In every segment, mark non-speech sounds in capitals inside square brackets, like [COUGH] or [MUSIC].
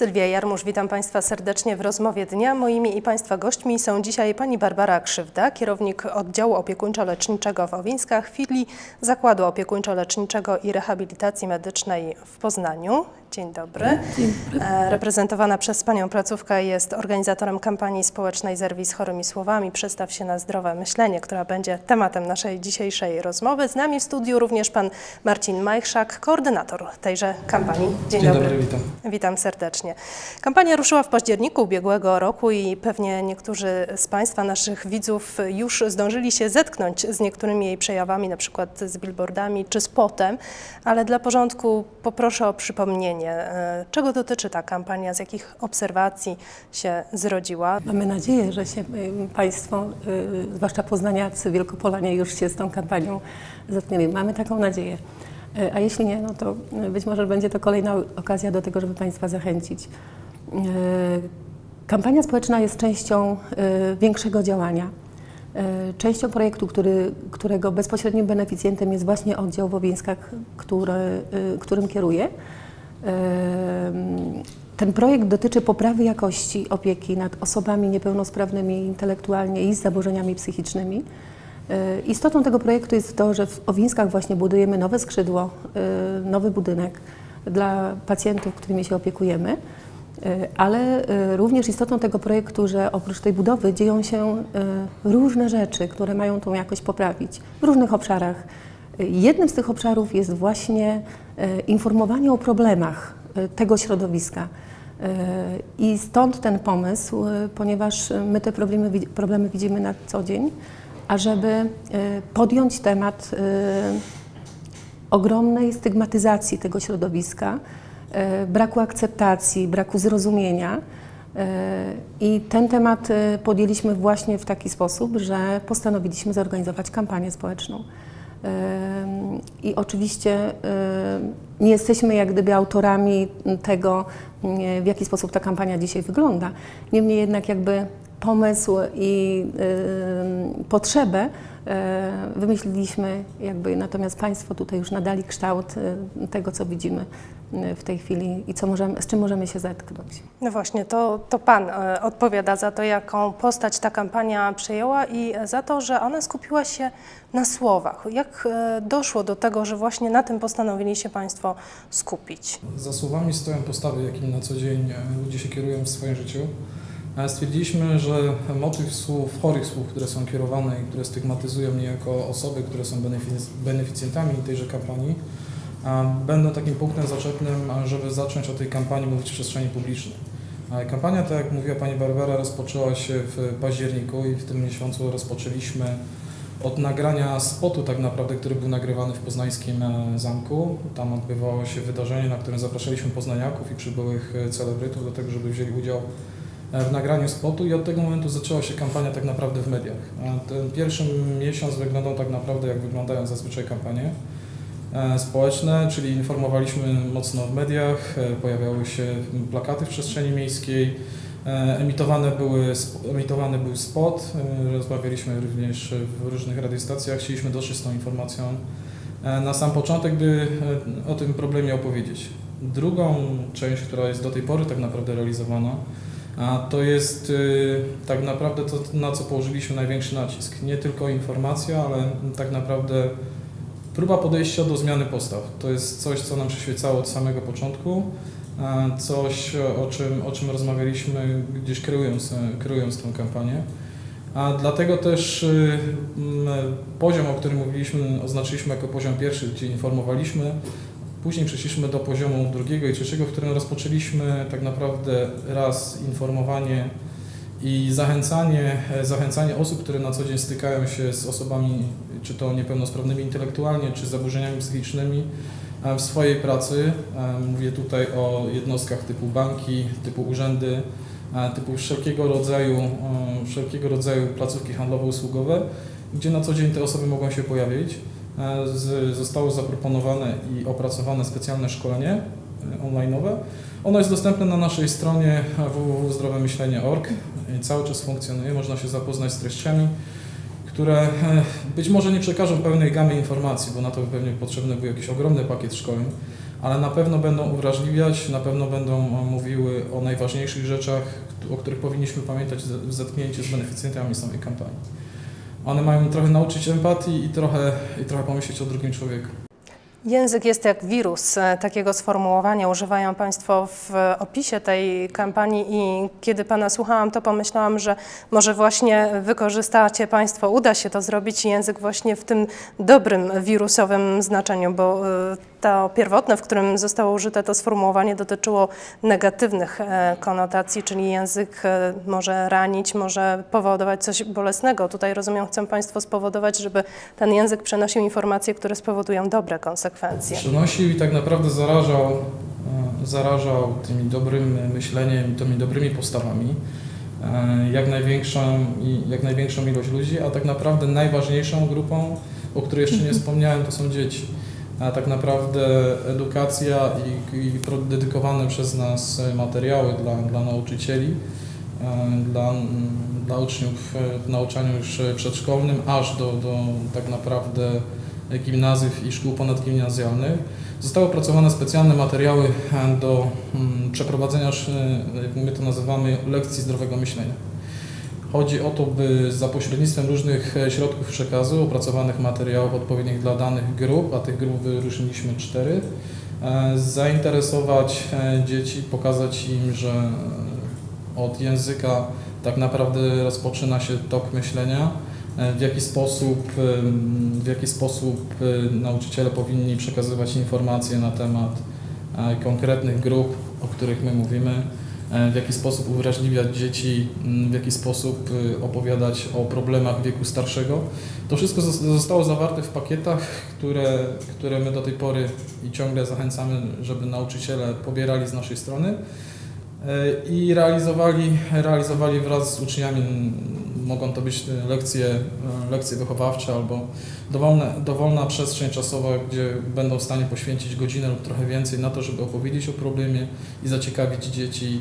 Sylwia Jarmusz, witam Państwa serdecznie w rozmowie dnia. Moimi i Państwa gośćmi są dzisiaj pani Barbara Krzywda, kierownik oddziału opiekuńczo-leczniczego w Owińskach, filii Zakładu Opiekuńczo-Leczniczego i Rehabilitacji Medycznej w Poznaniu. Dzień dobry. E, Reprezentowana przez panią placówka jest organizatorem kampanii społecznej Zerwij z chorymi słowami. Przestaw się na zdrowe myślenie, która będzie tematem naszej dzisiejszej rozmowy. Z nami w studiu również pan Marcin Majchrzak, koordynator tejże kampanii. Dzień, Dzień dobry, witam. Witam serdecznie. Kampania ruszyła w październiku ubiegłego roku i pewnie niektórzy z Państwa, naszych widzów, już zdążyli się zetknąć z niektórymi jej przejawami, na przykład z billboardami czy spotem, ale dla porządku poproszę o przypomnienie, e, czego dotyczy ta kampania, z jakich obserwacji się zrodziła. Mamy nadzieję, że się y, Państwo, y, zwłaszcza poznaniacy, wielkopolanie, już się z tą kampanią zetknęli. Mamy taką nadzieję. A jeśli nie, no to być może będzie to kolejna okazja do tego, żeby Państwa zachęcić. Kampania społeczna jest częścią większego działania. Częścią projektu, który, którego bezpośrednim beneficjentem jest właśnie oddział w Owińskach, który, którym kieruję. Ten projekt dotyczy poprawy jakości opieki nad osobami niepełnosprawnymi intelektualnie i z zaburzeniami psychicznymi. E, Istotą tego projektu jest to, że w Owińskach właśnie budujemy nowe skrzydło, e, nowy budynek dla pacjentów, którymi się opiekujemy. E, Ale również istotą tego projektu, że oprócz tej budowy dzieją się różne rzeczy, które mają tą jakość poprawić w różnych obszarach. Jednym z tych obszarów jest właśnie e, informowanie o problemach e, tego środowiska. E, I stąd ten pomysł, ponieważ my te problemy, problemy widzimy na co dzień, ażeby podjąć temat ogromnej stygmatyzacji tego środowiska, braku akceptacji, braku zrozumienia. I ten temat podjęliśmy właśnie w taki sposób, że postanowiliśmy zorganizować kampanię społeczną. I oczywiście nie jesteśmy jak gdyby autorami tego, w jaki sposób ta kampania dzisiaj wygląda. Niemniej jednak jakby pomysł i potrzebę wymyśliliśmy jakby, natomiast Państwo tutaj już nadali kształt e, tego, co widzimy e, w tej chwili i co możemy, z czym możemy się zetknąć. No właśnie, to, to Pan e, odpowiada za to, jaką postać ta kampania przyjęła i za to, że ona skupiła się na słowach. Jak e, doszło do tego, że właśnie na tym postanowili się Państwo skupić? Za słowami stoją postawy, jakimi na co dzień e, ludzie się kierują w swoim życiu. Stwierdziliśmy, że motyw słów, chorych słów, które są kierowane i które stygmatyzują mnie jako osoby, które są benefic- beneficjentami tejże kampanii, będą takim punktem zaczepnym, żeby zacząć o tej kampanii mówić w przestrzeni publicznej. Kampania, tak jak mówiła Pani Barbara, rozpoczęła się w październiku i w tym miesiącu rozpoczęliśmy od nagrania spotu tak naprawdę, który był nagrywany w poznańskim e, zamku. Tam odbywało się wydarzenie, na którym zapraszaliśmy poznaniaków i przybyłych e, celebrytów do tego, żeby wzięli udział w nagraniu spotu i od tego momentu zaczęła się kampania tak naprawdę w mediach. Ten pierwszy miesiąc wyglądał tak naprawdę jak wyglądają zazwyczaj kampanie e, społeczne, czyli informowaliśmy mocno w mediach, e, pojawiały się plakaty w przestrzeni miejskiej, E, Emitowane były, emitowany był spot, e, rozmawialiśmy również w różnych radiostacjach, chcieliśmy dotrzeć z tą informacją e, na sam początek, by e, o tym problemie opowiedzieć. Drugą część, która jest do tej pory tak naprawdę realizowana, a to jest e, tak naprawdę to, na co położyliśmy największy nacisk. Nie tylko informacja, ale tak naprawdę próba podejścia do zmiany postaw. To jest coś, co nam przyświecało od samego początku. E, coś, o czym, o czym rozmawialiśmy gdzieś kreując, e, kreując tę kampanię. A dlatego też y, poziom, o którym mówiliśmy, oznaczyliśmy jako poziom pierwszy, gdzie informowaliśmy. Później przeszliśmy do poziomu drugiego i trzeciego, w którym rozpoczęliśmy tak naprawdę raz informowanie i zachęcanie, e, zachęcanie osób, które na co dzień stykają się z osobami, czy to niepełnosprawnymi intelektualnie, czy z zaburzeniami psychicznymi, e, w swojej pracy. E, Mówię tutaj o jednostkach typu banki, typu urzędy, typu wszelkiego rodzaju, wszelkiego rodzaju placówki handlowo-usługowe, gdzie na co dzień te osoby mogą się pojawić. E, z- Zostało zaproponowane i opracowane specjalne szkolenie e, online'owe. Ono jest dostępne na naszej stronie www.zdrowemyślenie.org i cały czas funkcjonuje. Można się zapoznać z treściami, które e, być może nie przekażą pełnej gamy informacji, bo na to pewnie potrzebny był jakiś ogromny pakiet szkoleń, ale na pewno będą uwrażliwiać, na pewno będą mówiły o najważniejszych rzeczach, o których powinniśmy pamiętać w zetknięciu z beneficjentami samej kampanii. One mają trochę nauczyć empatii i trochę, i trochę pomyśleć o drugim człowieku. Język jest jak wirus. E, Takiego sformułowania używają Państwo w opisie tej kampanii i kiedy Pana słuchałam, to pomyślałam, że może właśnie wykorzystacie Państwo, uda się to zrobić język właśnie w tym dobrym wirusowym znaczeniu, bo e, to pierwotne, w którym zostało użyte to sformułowanie dotyczyło negatywnych e, konotacji, czyli język e, może ranić, może powodować coś bolesnego. Tutaj rozumiem, chcą Państwo spowodować, żeby ten język przenosił informacje, które spowodują dobre konsekwencje. Przynosił i tak naprawdę zarażał, e, zarażał tymi dobrym myśleniem i tymi dobrymi postawami jak największą, jak największą ilość ludzi, a tak naprawdę najważniejszą grupą, o której jeszcze nie [LAUGHS] wspomniałem, to są dzieci. A tak naprawdę edukacja i, i dedykowane przez nas materiały dla, dla nauczycieli, e, dla, dla uczniów w nauczaniu już przedszkolnym, aż do, do tak naprawdę gimnazjów i szkół ponadgimnazjalnych. Zostały opracowane specjalne materiały do przeprowadzenia, my to nazywamy, lekcji zdrowego myślenia. Chodzi o to, by za pośrednictwem różnych e, środków przekazu, opracowanych materiałów odpowiednich dla danych grup, a tych grup wyróżniliśmy cztery, e, zainteresować e, dzieci, pokazać im, że od języka tak naprawdę rozpoczyna się tok myślenia, w jaki sposób, w jaki sposób nauczyciele powinni przekazywać informacje na temat konkretnych grup, o których my mówimy, w jaki sposób uwrażliwiać dzieci, m, w jaki sposób e, opowiadać o problemach wieku starszego. To wszystko zos- zostało zawarte w pakietach, które, które my do tej pory i ciągle zachęcamy, żeby nauczyciele pobierali z naszej strony e, i realizowali, realizowali wraz z uczniami. Mogą to być lekcje, e, lekcje wychowawcze albo dowolne, dowolna przestrzeń czasowa, gdzie będą w stanie poświęcić godzinę lub trochę więcej na to, żeby opowiedzieć o problemie i zaciekawić dzieci,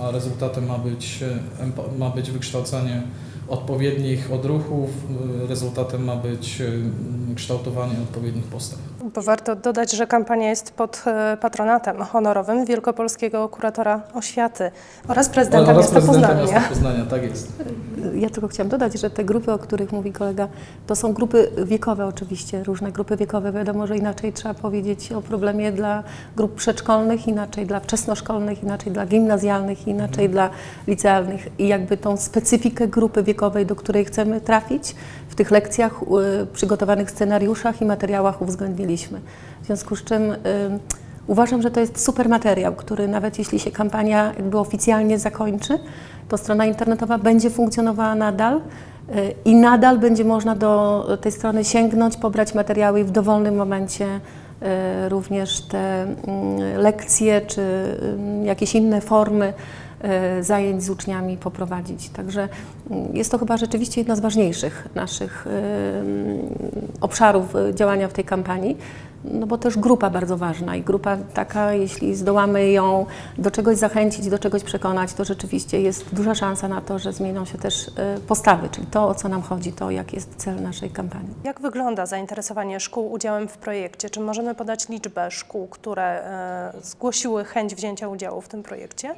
a, rezultatem ma być, e, ma być wykształcanie odpowiednich odruchów, e, rezultatem ma być e, kształtowanie odpowiednich postaw. Bo warto dodać, że kampania jest pod e, patronatem honorowym Wielkopolskiego Kuratora Oświaty oraz prezydenta Oraz miasta prezydenta Poznania. miasta Poznania, tak jest. Ja tylko chciałam dodać, że te grupy, o których mówi kolega, to są grupy wiekowe oczywiście, różne grupy wiekowe. Wiadomo, że inaczej trzeba powiedzieć o problemie dla grup przedszkolnych, inaczej dla wczesnoszkolnych, inaczej dla gimnazjalnych, inaczej dla licealnych. I jakby tą specyfikę grupy wiekowej, do której chcemy trafić, w tych lekcjach, y, przygotowanych scenariuszach i materiałach uwzględniliśmy. W związku z czym y, Uważam, że to jest super materiał, który nawet jeśli się kampania jakby oficjalnie zakończy, to strona internetowa będzie funkcjonowała nadal y, i nadal będzie można do tej strony sięgnąć, pobrać materiały i w dowolnym momencie y, również te mm, lekcje czy y, jakieś inne formy zajęć z uczniami poprowadzić. Także mm, jest to chyba rzeczywiście jedna z ważniejszych naszych mm, obszarów działania w tej kampanii. No bo też grupa bardzo ważna i grupa taka, jeśli zdołamy ją do czegoś zachęcić, do czegoś przekonać, to rzeczywiście jest duża szansa na to, że zmienią się też y, postawy, czyli to, o co nam chodzi, to, jaki jest cel naszej kampanii. Jak wygląda zainteresowanie szkół udziałem w projekcie? Czy możemy podać liczbę szkół, które e, zgłosiły chęć wzięcia udziału w tym projekcie?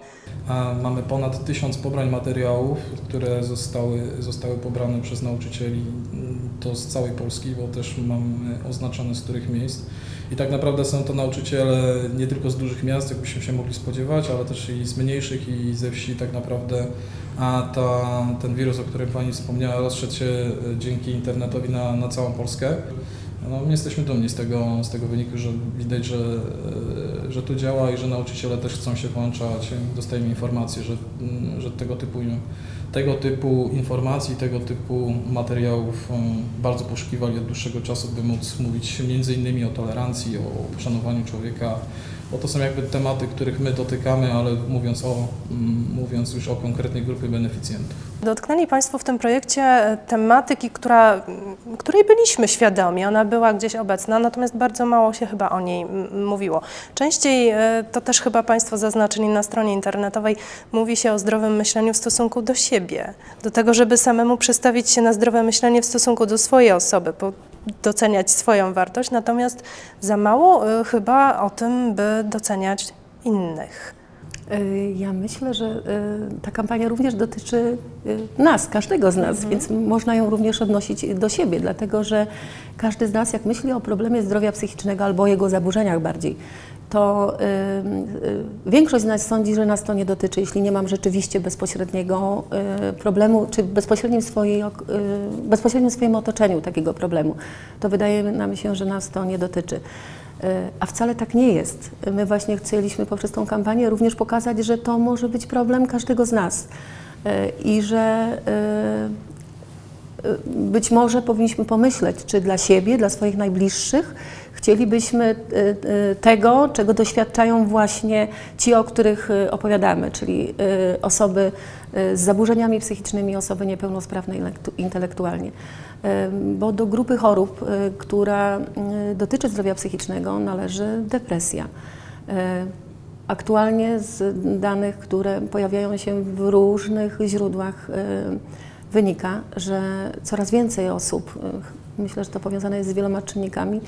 Mamy ponad tysiąc pobrań materiałów, które zostały, zostały pobrane przez nauczycieli. mm, To z całej Polski, bo też mamy oznaczone z których miejsc. I tak naprawdę są to nauczyciele nie tylko z dużych miast, jakbyśmy się mogli spodziewać, ale też i z mniejszych i ze wsi tak naprawdę. A ta, ten wirus, o którym Pani wspomniała, rozszedł się e, dzięki internetowi na, na całą Polskę. No, my jesteśmy dumni z tego, z tego wyniku, że widać, że, e, że to działa i że nauczyciele też chcą się włączać. Dostajemy informacje, że, mm, że tego typu, tego typu informacji, tego typu materiałów um, bardzo poszukiwali od dłuższego czasu, by móc mówić między innymi o tolerancji, o szanowaniu człowieka, bo to są jakby tematy, których my dotykamy, ale mówiąc, o, mm, mówiąc już o konkretnej grupie beneficjentów. Dotknęli Państwo w tym projekcie e, tematyki, która, m, której byliśmy świadomi. Ona była gdzieś obecna, natomiast bardzo mało się chyba o niej mówiło. Częściej, e, to też chyba Państwo zaznaczyli na stronie internetowej, mówi się o zdrowym myśleniu w stosunku do siebie, do tego, żeby samemu przestawić się na zdrowe myślenie w stosunku do swojej osoby, bo doceniać swoją wartość, natomiast za mało e, chyba o tym, by doceniać innych. Y, Ja myślę, że y, ta kampania również dotyczy y, nas, każdego z nas, więc można ją również odnosić do siebie, dlatego że każdy z nas, jak myśli o problemie zdrowia psychicznego albo o jego zaburzeniach bardziej, to y, y, większość z nas sądzi, że nas to nie dotyczy, jeśli nie mam rzeczywiście bezpośredniego y, problemu, czy bezpośrednim, swojej, bezpośrednim swoim otoczeniu takiego problemu, to wydaje nam się, że nas to nie dotyczy. A wcale tak nie jest. My właśnie chcieliśmy poprzez tą kampanię również pokazać, że to może być problem każdego z nas i że być może powinniśmy pomyśleć, czy dla siebie, dla swoich najbliższych chcielibyśmy y, y, tego, czego doświadczają właśnie ci, o których y, opowiadamy, czyli osoby z zaburzeniami psychicznymi, osoby niepełnosprawne intelektu- intelektualnie. Bo do grupy chorób, która dotyczy zdrowia psychicznego, należy depresja. Aktualnie z danych, które pojawiają się w różnych źródłach, wynika, że coraz więcej osób, myślę, że to powiązane jest z wieloma czynnikami,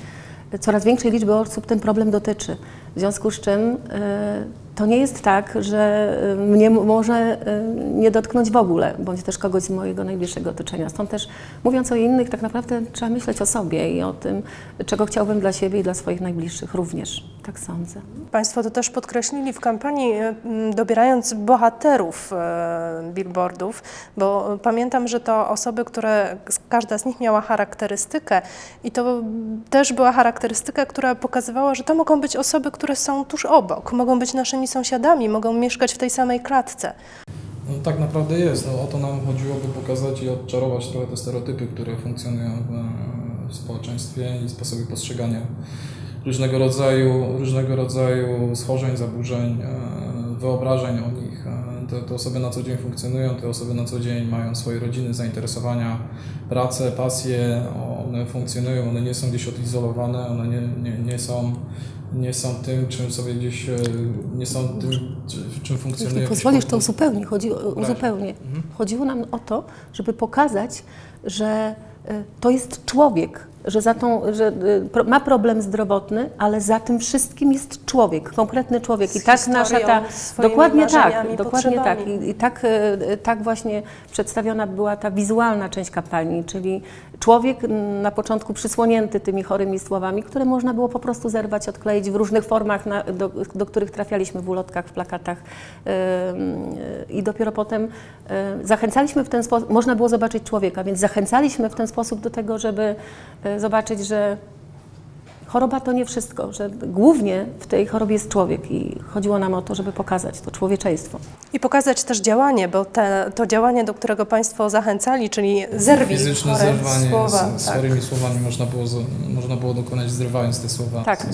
coraz większej liczby osób ten problem dotyczy. W związku z czym y, to nie jest tak, że y, mnie może y, nie dotknąć w ogóle, bądź też kogoś z mojego najbliższego otoczenia. Stąd też mówiąc o innych, tak naprawdę trzeba myśleć o sobie i o tym, czego chciałbym dla siebie i dla swoich najbliższych również. Tak sądzę. Państwo to też podkreślili w kampanii, m, dobierając bohaterów billboardów, bo pamiętam, że to osoby, które każda z nich miała charakterystykę i to też była charakterystyka, która pokazywała, że to mogą być osoby, które są tuż obok, mogą być naszymi sąsiadami, mogą mieszkać w tej samej klatce. No, tak naprawdę jest. No, o to nam chodziło, by pokazać i odczarować trochę te stereotypy, które funkcjonują w, w społeczeństwie i sposoby postrzegania różnego rodzaju, różnego rodzaju schorzeń, zaburzeń, e, wyobrażeń o nich. E, Te, te osoby na co dzień funkcjonują, te osoby na co dzień mają swoje rodziny, zainteresowania, pracę, pasje, one funkcjonują, one nie są gdzieś odizolowane, one nie, nie, nie są nie są tym, czym sobie gdzieś, e, nie są tym, czy- czym funkcjonuje. Jeśli pozwolisz, to uzupełnię. Chodzi, uzupełnię. Mhm. Chodziło nam o to, żeby pokazać, że y, to jest człowiek, że, za tą, że y, ma problem zdrowotny, ale za tym wszystkim jest człowiek, konkretny człowiek. I Z tak nasza ta. Dokładnie tak, dokładnie tak. I, i tak, y, tak właśnie przedstawiona była ta wizualna część kampanii, czyli człowiek na początku przysłonięty tymi chorymi słowami, które można było po prostu zerwać, odkleić w różnych formach, na, do, do których trafialiśmy w ulotkach, w plakatach. Y, I dopiero potem zachęcaliśmy w ten sposób, można było zobaczyć człowieka, więc zachęcaliśmy w ten sposób do tego, żeby zobaczyć, że choroba to nie wszystko, że głównie w tej chorobie jest człowiek i chodziło nam o to, żeby pokazać to człowieczeństwo. I pokazać też działanie, bo te, to działanie, do którego Państwo zachęcali, czyli zerwij Fizyczne chore zerwanie słowa. z, z tak. chorymi słowami można było, można było dokonać zrywając te słowa. Tak,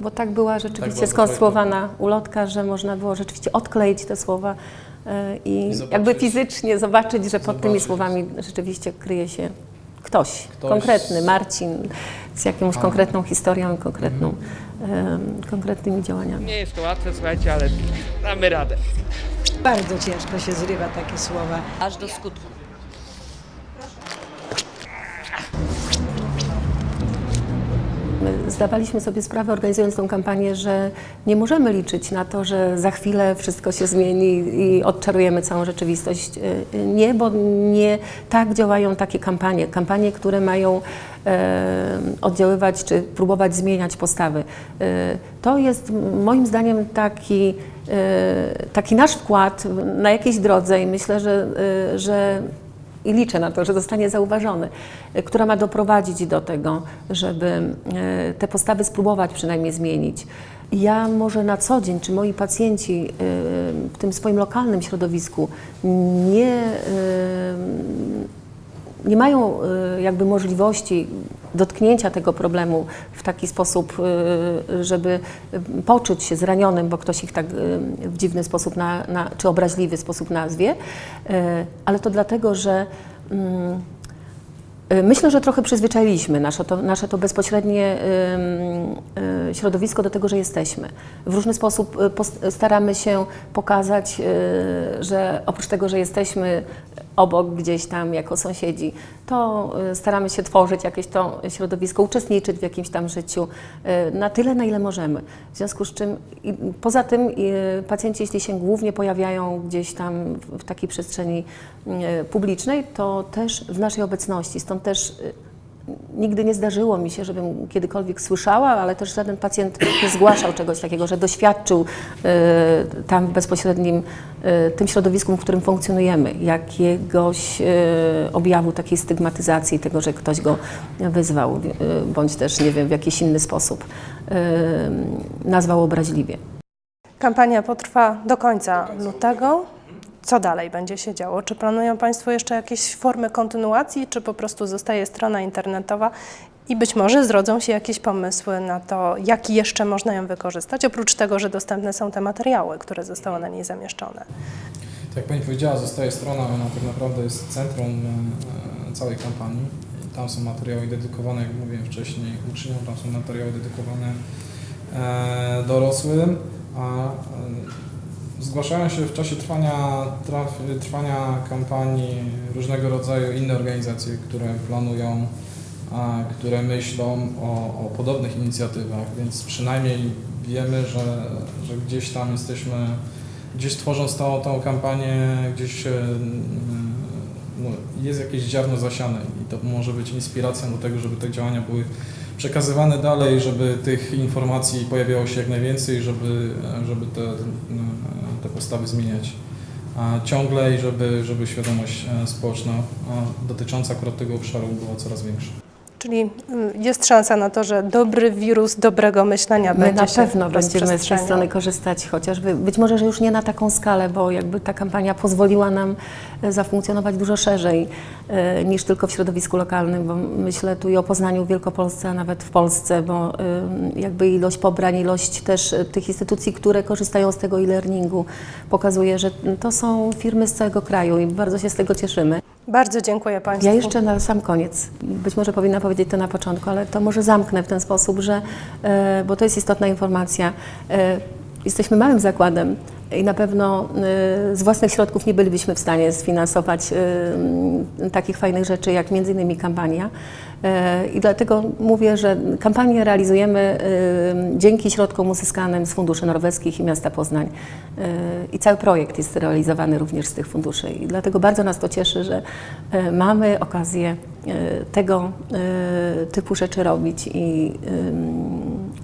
bo tak była rzeczywiście była skonstruowana ulotka, że można było rzeczywiście odkleić te słowa y, i, I jakby fizycznie zobaczyć, że pod tymi zobaczyć. słowami rzeczywiście kryje się ktoś, Ktoś konkretny, Marcin, z jakąś A. konkretną historią i konkretną, em, konkretnymi działaniami. Nie jest to łatwe, słuchajcie, ale damy radę. Bardzo ciężko się zrywa takie słowa. aż do skutku. Zdawaliśmy sobie sprawę, organizując tą kampanię, że nie możemy liczyć na to, że za chwilę wszystko się zmieni i odczarujemy całą rzeczywistość. Y, Nie, bo nie tak działają takie kampanie. Kampanie, które mają e, oddziaływać czy próbować zmieniać postawy. E, To jest moim zdaniem taki, e, taki nasz wkład na jakiejś drodze i myślę, że, e, że i liczę na to, że zostanie zauważony, y, która ma doprowadzić do tego, żeby y, te postawy spróbować przynajmniej zmienić. Ja może na co dzień, czy moi pacjenci y, w tym swoim lokalnym środowisku nie, nie mają jakby możliwości dotknięcia tego problemu w taki sposób, y, żeby y, poczuć się zranionym, bo ktoś ich tak y, w dziwny sposób, na, na, czy obraźliwy sposób nazwie, ale to dlatego, że mm, Myślę, że trochę przyzwyczailiśmy nasze to, nasze to bezpośrednie środowisko do tego, że jesteśmy. W różny sposób pos- staramy się pokazać, że oprócz tego, że jesteśmy obok gdzieś tam jako sąsiedzi, to y, staramy się tworzyć jakieś to środowisko, uczestniczyć w jakimś tam życiu y, na tyle, na ile możemy. W związku z czym poza tym y, pacjenci, jeśli się głównie pojawiają gdzieś tam w- takiej przestrzeni publicznej, to też w naszej obecności. Stąd też nigdy nie zdarzyło mi się, żebym kiedykolwiek słyszała, ale też żaden pacjent nie zgłaszał czegoś takiego, że doświadczył y, tam w bezpośrednim y, tym środowisku, w którym funkcjonujemy, jakiegoś y, objawu takiej stygmatyzacji tego, że ktoś go wyzwał, y, bądź też, nie wiem, w jakiś inny sposób y, nazwał obraźliwie. Kampania potrwa do końca lutego. Co dalej będzie się działo? Czy planują Państwo jeszcze jakieś formy kontynuacji, czy po prostu zostaje strona internetowa i być może zrodzą się jakieś pomysły na to, jak jeszcze można ją wykorzystać, oprócz tego, że dostępne są te materiały, które zostały na niej zamieszczone? Tak jak Pani powiedziała, zostaje strona, ona tak naprawdę jest centrum e, całej kampanii. Tam są materiały dedykowane, jak mówiłem wcześniej, uczniom, tam są materiały dedykowane e, dorosłym, a e, zgłaszają się w czasie trwania, traf, trwania kampanii różnego rodzaju inne organizacje, które planują, które myślą o, o podobnych inicjatywach, więc przynajmniej wiemy, że, że gdzieś tam jesteśmy gdzieś tworząc tą, tą kampanię, gdzieś e, mm, no, jest jakieś ziarno zasiane i to może być inspiracją do tego, żeby te działania były przekazywane dalej, żeby tych informacji pojawiało się jak najwięcej, żeby, żeby te, te postawy zmieniać ciągle i żeby, żeby świadomość e, społeczna dotycząca akurat tego obszaru była coraz większa. Czyli mm, jest szansa na to, że dobry wirus dobrego myślenia My będzie na pewno będziemy z tej strony korzystać, chociażby być może, że już nie na taką skalę, bo jakby ta kampania pozwoliła nam e, zafunkcjonować dużo szerzej e, niż tylko w środowisku lokalnym, bo myślę tu i o Poznaniu w Wielkopolsce, a nawet w Polsce, bo e, jakby ilość pobrań, ilość też tych instytucji, które korzystają z tego e-learningu pokazuje, że to są firmy z całego kraju i bardzo się z tego cieszymy. Bardzo dziękuję Państwu. Ja jeszcze na sam koniec, być może powinna powiedzieć to na początku, ale to może zamknę w ten sposób, że, e, bo to jest istotna informacja, e, jesteśmy małym zakładem i na pewno e, z własnych środków nie bylibyśmy w stanie sfinansować m, takich fajnych rzeczy jak między innymi kampania. E, I dlatego mówię, że kampanię realizujemy dzięki środkom uzyskanym z funduszy norweskich i miasta Poznań. I cały projekt jest realizowany również z tych funduszy. I dlatego bardzo nas to cieszy, że mamy okazję tego typu rzeczy robić i,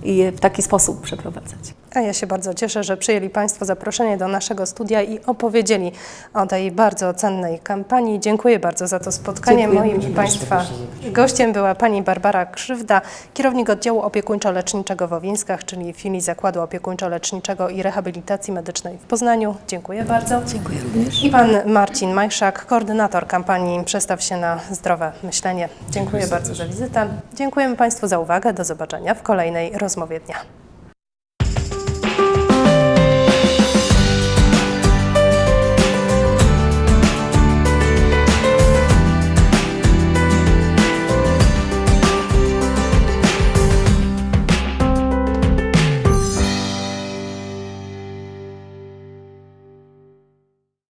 i je w taki sposób przeprowadzać. A ja się bardzo cieszę, że przyjęli Państwo zaproszenie do naszego studia i opowiedzieli o tej bardzo cennej kampanii. Dziękuję bardzo za to spotkanie. Dziękuję. Moim i Państwa gościem była Pani Barbara Krzywda, kierownik oddziału opiekuńczo-leczniczego w Owińskach, czyli filii Zakładu Opiekuńczo-Leczniczego i Rehabilitacji Medycznej w Poznaniu. Dziękuję bardzo. Dziękuję również. I Pan Marcin Majszak, koordynator kampanii Przestaw się na zdrowe myślenie. Dziękuję Dziękuję bardzo za wizytę. Dziękujemy Państwu za uwagę. Do zobaczenia w kolejnej rozmowie dnia.